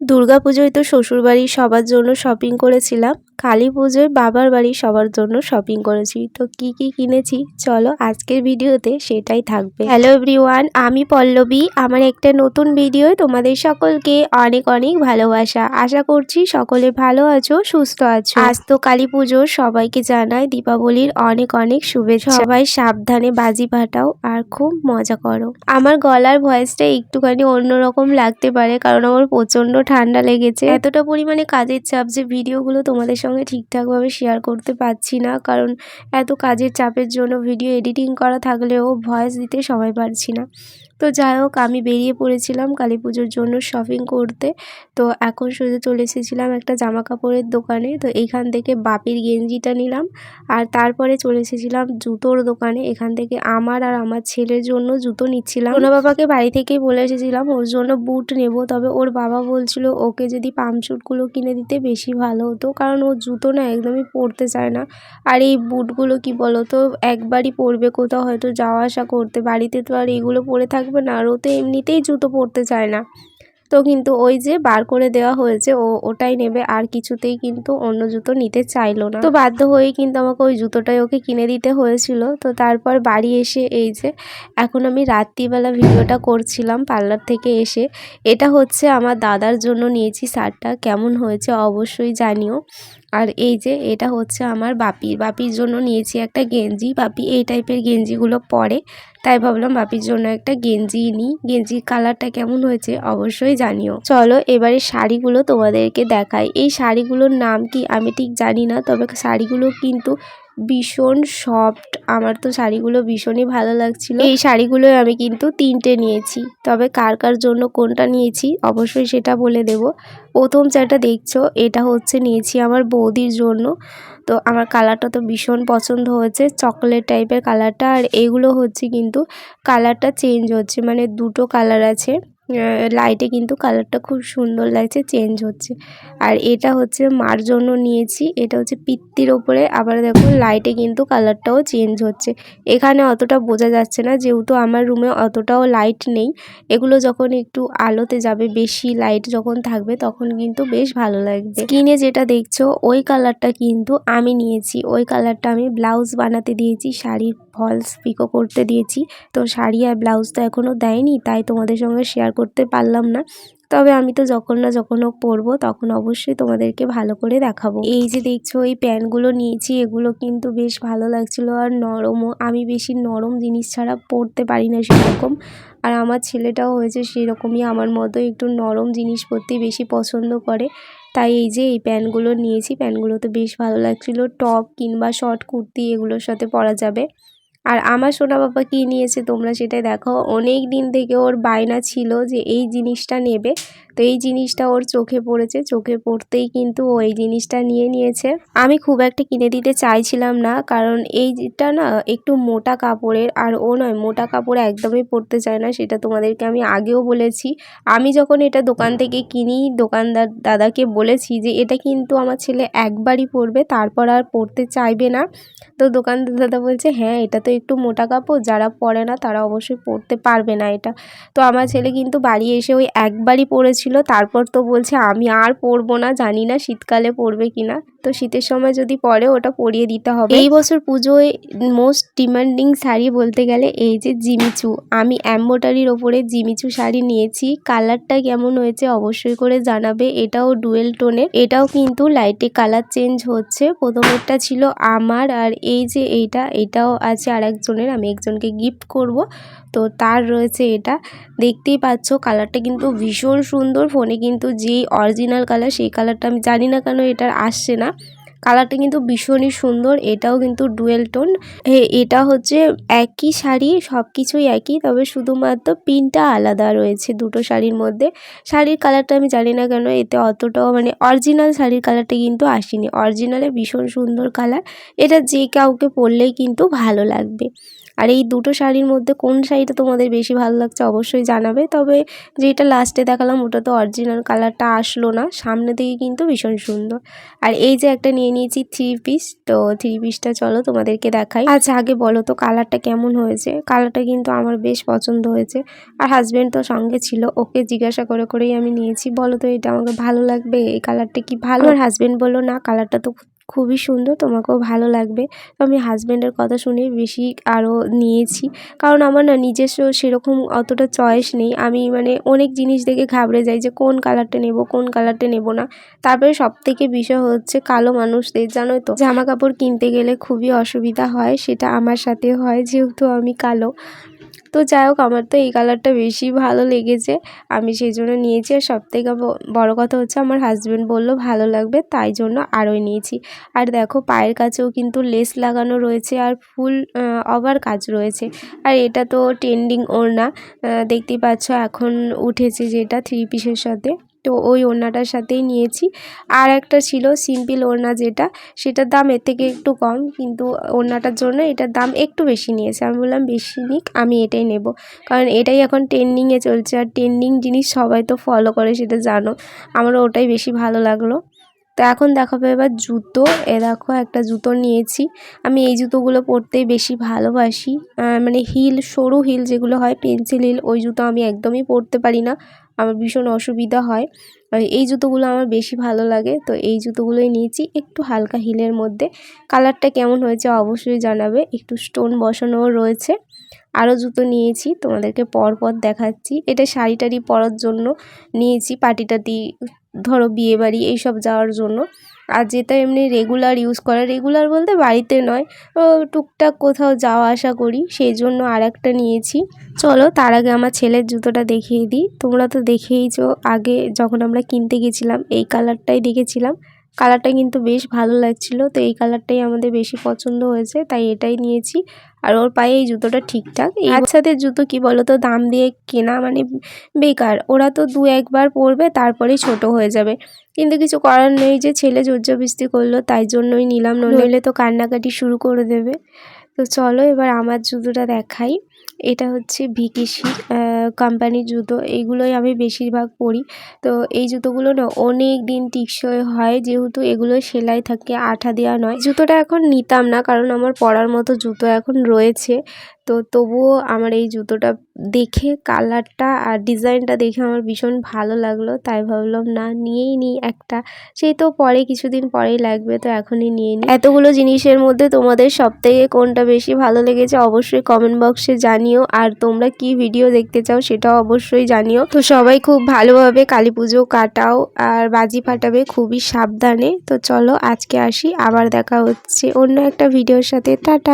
দুর্গা পুজোয় তো শ্বশুরবাড়ি সবার জন্য শপিং করেছিলাম। কালী পুজোয় বাবার বাড়ি সবার জন্য শপিং করেছি। তো কি কি কিনেছি? চলো আজকের ভিডিওতে সেটাই থাকবে। হ্যালো এভরিওয়ান আমি পল্লবী। আমার একটা নতুন ভিডিও তোমাদের সকলকে অনেক অনেক ভালোবাসা। আশা করছি সকলে ভালো আছো, সুস্থ আছো। আজ তো কালী পুজো, সবাইকে জানাই দীপাবলির অনেক অনেক শুভেচ্ছা। সবাই সাবধানে বাজি ফাটাও আর খুব মজা করো। আমার গলার ভয়েসটা একটুখানি অন্যরকম লাগতে পারে, কারণ আমার প্রচণ্ড ঠান্ডা লেগেছে। এতটা পরিমাণে কাজের চাপ যে ভিডিওগুলো তোমাদের সঙ্গে ঠিকঠাকভাবে শেয়ার করতে পারছি না, কারণ এত কাজের চাপের জন্য ভিডিও এডিটিং করা থাকলেও ভয়েস দিতে সময় পারছি না। তো যাই হোক, আমি বেরিয়ে পড়েছিলাম কালী পুজোর জন্য শপিং করতে। তো এখন সোজা চলে এসেছিলাম একটা জামা কাপড়ের দোকানে। তো এখান থেকে বাপির গেঞ্জিটা নিলাম আর তারপরে চলে এসেছিলাম জুতোর দোকানে। এখান থেকে আমার আর আমার ছেলের জন্য জুতো নিচ্ছিলাম। সোনা বাবাকে বাড়ি থেকেই বলে এসেছিলাম, ওর জন্য বুট নেব। তবে ওর বাবা বলছিল, ওকে যদি পাম্পশুটগুলো কিনে দিতে বেশি ভালো হতো, কারণ ও জুতো না একদমই পরতে চায় না। আর এই বুটগুলো কি বলো তো একবারই পরবে কোথাও, হয়তো যাওয়া আসা করতে। বাড়িতে তো আর এইগুলো পরে থাকবে না আর ও তো এমনিতেই জুতো পরতে চায় না। তো কিন্তু ওই যে বার করে দেওয়া হয়েছে, ও ওটাই নেবে, আর কিছুতেই কিন্তু অন্য জুতো নিতে চাইলো না। তো বাধ্য হয়েই কিন্তু আমাকে ওই জুতোটাই ওকে কিনে দিতে হয়েছিল। তো তারপর বাড়ি এসে এই যে এখন আমি রাত্রিবেলা ভিডিওটা করছিলাম পার্লার থেকে এসে, এটা হচ্ছে আমার দাদার জন্য নিয়েছি শার্টটা, কেমন হয়েছে অবশ্যই জানিও। আর এই যে এটা হচ্ছে আমার বাপির বাপির জন্য নিয়েছি একটা গেঞ্জি। বাপি এই টাইপের গেঞ্জিগুলো পরে, তাই ভাবলাম বাপির জন্য একটা গেঞ্জি নিই গেঞ্জির কালারটা কেমন হয়েছে অবশ্যই জানিও। চলো এবারে শাড়িগুলো তোমাদেরকে দেখাই। এই শাড়িগুলোর নাম কি আমি ঠিক জানি না, তবে শাড়িগুলো কিন্তু ভীষণ সফট আমার তো শাড়িগুলো ভীষণই ভালো লাগছিল। এই শাড়িগুলো আমি কিন্তু তিনটে নিয়েছি। তবে কার কার জন্য কোনটা নিয়েছি, অবশ্যই সেটা বলে দেব। প্রথম যেটা দেখছ, এটা হচ্ছে নিয়েছি আমার বৌদির জন্য। তো আমার কালারটা তো ভীষণ পছন্দ হয়েছে চকলেট টাইপের কালারটা আর এগুলো হচ্ছে কিন্তু কালারটা চেঞ্জ হচ্ছে মানে দুটো কালার আছে। লাইটে কিন্তু কালারটা খুব সুন্দর লাগছে চেঞ্জ হচ্ছে। আর এটা হচ্ছে মার জন্য নিয়েছি, এটা হচ্ছে পিত্তির ওপরে, আবার দেখো লাইটে কিন্তু কালারটাও চেঞ্জ হচ্ছে। এখানে অতটা বোঝা যাচ্ছে না, যেহেতু আমার রুমে অতটাও লাইট নেই। এগুলো যখন একটু আলোতে যাবে, বেশি লাইট যখন থাকবে, তখন কিন্তু বেশ ভালো লাগবে। স্কিনে যেটা দেখছ, ওই কালারটা কিন্তু আমি নিয়েছি। ওই কালারটা আমি ব্লাউজ বানাতে দিয়েছি, শাড়ির ফলস পিকো করতে দিয়েছি। তো শাড়ি আর ব্লাউজ তো এখনও দেয়নি, তাই তোমাদের সঙ্গে শেয়ার করতে পারলাম না। তবে আমি তো যখন না যখন হোক পরবো, তখন অবশ্যই তোমাদেরকে ভালো করে দেখাবো। এই যে দেখছ, এই প্যান্টগুলো নিয়েছি, এগুলো কিন্তু বেশ ভালো লাগছিল। আর নরমও, আমি বেশি নরম জিনিস ছাড়া পরতে পারি না সেরকম। আর আমার ছেলেটাও হয়েছে সেরকমই, আমার মতো একটু নরম জিনিস পরতে বেশি পছন্দ করে। তাই এই যে এই প্যান্টগুলো নিয়েছি প্যান্টগুলো তো বেশ ভালো লাগছিল। টপ কিংবা শর্ট কুর্তি এগুলোর সাথে পরা যাবে। আর আমার সোনা বাবা কী নিয়েছে তোমরা সেটাই দেখো। অনেক দিন থেকে ওর বায়না ছিল যে এই জিনিসটা নেবে। তো এই জিনিসটা ওর চোখে পড়েছে। চোখে পড়তেই কিন্তু ও এই জিনিসটা নিয়ে নিয়েছে। আমি খুব একটা কিনে দিতে চাইছিলাম না, কারণ এইটা না একটু মোটা কাপড়ের, আর ও নয়, মোটা কাপড় একদমই পরতে চায় না, সেটা তোমাদেরকে আমি আগেও বলেছি। আমি যখন এটা দোকান থেকে কিনি, দোকানদার দাদাকে বলেছি যে, এটা কিন্তু আমার ছেলে একবারই পরবে, তারপর আর পরতে চাইবে না। তো দোকানদার দাদা বলছে হ্যাঁ এটা তো একটু মোটা কাপড়, যারা পরে না, তারা অবশ্যই পরতে পারবে না এটা। তো আমার ছেলে কিন্তু বাড়ি এসে ওই একবারই পরেছিল। ছিল, তারপর তো বলছে, আমি আর পরবো না, জানি না শীতকালে পরবে কিনা। তো শীতের সময় যদি পরে, ওটা পরিয়ে দিতে হবে। এই বছর পুজোয় মোস্ট ডিমান্ডিং শাড়ি বলতে গেলে এই যে জিমিচু। আমি অ্যাম্বোটারির ওপরে জিমিচু শাড়ি নিয়েছি। কালারটা কেমন হয়েছে অবশ্যই করে জানাবে। এটাও ডুয়েল টোনের। এটাও কিন্তু লাইটে কালার চেঞ্জ হচ্ছে। প্রথমেরটা ছিল আমার আর এই যে এইটা, এটাও আছে আর একজনের আমি একজনকে গিফট করব। তো তার রয়েছে এটা। দেখতেই পাচ্ছ কালারটা কিন্তু ভীষণ সুন্দর। ফোনে কিন্তু যেই অরিজিনাল কালার সেই কালারটা আমি জানি না কেন এটার আসছে না। কালারটা কিন্তু ভীষণই সুন্দর, এটাও কিন্তু ডুয়েল টোন এটা হচ্ছে একই শাড়ি সব কিছুই একই, তবে শুধুমাত্র পিনটা আলাদা রয়েছে দুটো শাড়ির মধ্যে। শাড়ির কালারটা আমি জানি না কেন এতে অতটাও মানে অরিজিনাল শাড়ির কালারটা কিন্তু আসেনি। অরিজিনালে ভীষণ সুন্দর কালার এটা যে কাউকে পরলেই কিন্তু ভালো লাগবে। আর এই দুটো শাড়ির মধ্যে কোন শাড়িটা তোমাদের বেশি ভালো লাগছে অবশ্যই জানাবে। তবে যেটা লাস্টে দেখালাম ওটা তো অরিজিনাল কালারটা আসলো না, সামনে থেকে কিন্তু ভীষণ সুন্দর। আর এই যে একটা নিয়ে নিয়েছি থ্রি পিস তো থ্রি পিসটা চলো তোমাদেরকে দেখাই। আচ্ছা আগে বলো তো কালারটা কেমন হয়েছে? কালারটা কিন্তু আমার বেশ পছন্দ হয়েছে। আর হাজব্যান্ড তো সঙ্গে ছিল, ওকে জিজ্ঞাসা করে করেই আমি নিয়েছি। বলো তো এটা আমাকে ভালো লাগবে? এই কালারটা কি ভালো? আর হাজব্যান্ড বলল, না কালারটা তো খুবই সুন্দর, তোমাকেও ভালো লাগবে। তো আমি হাজব্যান্ডের কথা শুনে বেশি আরও নিয়েছি। কারণ আমার না নিজস্ব সেরকম অতটা চয়েস নেই। আমি মানে অনেক জিনিস দেখে ঘাবড়ে যাই যে কোন কালারটা নেব, কোন কালারটা নেব না। তারপরে সব থেকে বিষয় হচ্ছে কালো মানুষদের, জানো তো? জামা কাপড় কিনতে গেলে খুবই অসুবিধা হয়, সেটা আমার সাথে হয় যেহেতু আমি কালো। তো যাই হোক, আমার তো এই কালারটা বেশি ভালো লেগেছে। আমি সেই জন্য নিয়েছি। আর সব থেকে বড়ো কথা হচ্ছে আমার হাজব্যান্ড বলল, ভালো লাগবে। তাই জন্য আরোই নিয়েছি। আর দেখো, পায়ের কাছেও কিন্তু লেস লাগানো রয়েছে আর ফুল ওভার কাজ রয়েছে। আর এটা তো ট্রেন্ডিং ওড়না। দেখতেই পাচ্ছ, এখন উঠেছে যেটা থ্রি পিসের সাথে। তো ওই ওড়নাটার সাথেই নিয়েছি। আর একটা ছিল সিম্পল ওড়না যেটা, সেটার দাম এর থেকে একটু কম, কিন্তু ওড়নাটার জন্য এটার দাম একটু বেশি নিয়েছে। আমি বললাম, বেশি নিক, আমি এটাই নেব। কারণ এটাই এখন ট্রেন্ডিংয়ে চলছে, আর ট্রেন্ডিং জিনিস সবাই তো ফলো করে, সেটা জানো। আমারও ওটাই বেশি ভালো লাগল। তো এখন দেখাবো এবার জুতো। এ দেখো, একটা জুতো নিয়েছি। আমি এই জুতোগুলো পরতেই বেশি ভালোবাসি। মানে হিল, সরু হিল যেগুলো হয় পেন্সিল হিল, ওই জুতো আমি একদমই পরতে পারি না। আমার ভীষণ অসুবিধা হয়। আর এই জুতোগুলো আমার বেশি ভালো লাগে, তো এই জুতোগুলোই নিয়েছি। একটু হালকা হিলের মধ্যে। কালারটা কেমন হয়েছে অবশ্যই জানাবে। একটু স্টোন বসানোও রয়েছে। আরও জুতো নিয়েছি, তোমাদেরকে পরপর দেখাচ্ছি। এটা শাড়ি টাড়ি পরার জন্য নিয়েছি পাটি টাটি ধরো বিয়েবাড়ি এইসব যাওয়ার জন্য। আর যেটা এমনি রেগুলার ইউজ করা রেগুলার বলতে বাড়িতে নয় টুকটাক কোথাও যাওয়া আসা করি, সেই জন্য আর একটা নিয়েছি। চলো তার আগে আমার ছেলের জুতোটা দেখিয়ে দিই। তোমরা তো দেখেইছো আগে যখন আমরা কিনতে গেছিলাম, এই কালারটাই দেখেছিলাম। কালারটা কিন্তু বেশ ভালো লাগছিল, তো এই কালারটাই আমাদের বেশি পছন্দ হয়েছে, তাই এটাই নিয়েছি। আর ওর পায়ে এই জুতোটা ঠিকঠাক। এই বাচ্চাদের জুতো কি বলো তো দাম দিয়ে কেনা মানে বেকার। ওরা তো দু একবার পরবে তারপরেই ছোট হয়ে যাবে। কিন্তু কিছু করার নেই যে ছেলে জোরজবস্তি করল তাই জন্যই নিলাম। নইলে তো কান্নাকাটি শুরু করে দেবে। তো চলো এবার আমার জুতোটা দেখাই। এটা হচ্ছে ভিকেসি কোম্পানির জুতো এইগুলোই আমি বেশিরভাগ পরি। তো এই জুতোগুলো না অনেক দিন টিকসই হয়, যেহেতু এগুলো সেলাই থাকে, আঠা দেওয়া নয়। জুতোটা এখন নিতাম না, কারণ আমার পরার মতো জুতো এখন রয়েছে। তো তবুও আমার এই জুতোটা দেখে কালারটা আর ডিজাইনটা দেখে আমার ভীষণ ভালো লাগল। তাই ভাবলাম, না, নিয়েই নিই একটা। সেই তো পরে, কিছুদিন পরেই লাগবে, তো এখনই নিয়ে নিই। এতগুলো জিনিসের মধ্যে তোমাদের সব থেকে কোনটা বেশি ভালো লেগেছে, অবশ্যই কমেন্ট বক্সে জানিও আর তোমরা কি ভিডিও দেখতে চাও সেটাও অবশ্যই জানিও। তো সবাই খুব ভালোভাবে কালী পুজো কাটাও আর বাজি ফাটাবে খুবই সাবধানে। তো চলো আজকে আসি, আবার দেখা হচ্ছে অন্য একটা ভিডিওর সাথে। টাটা!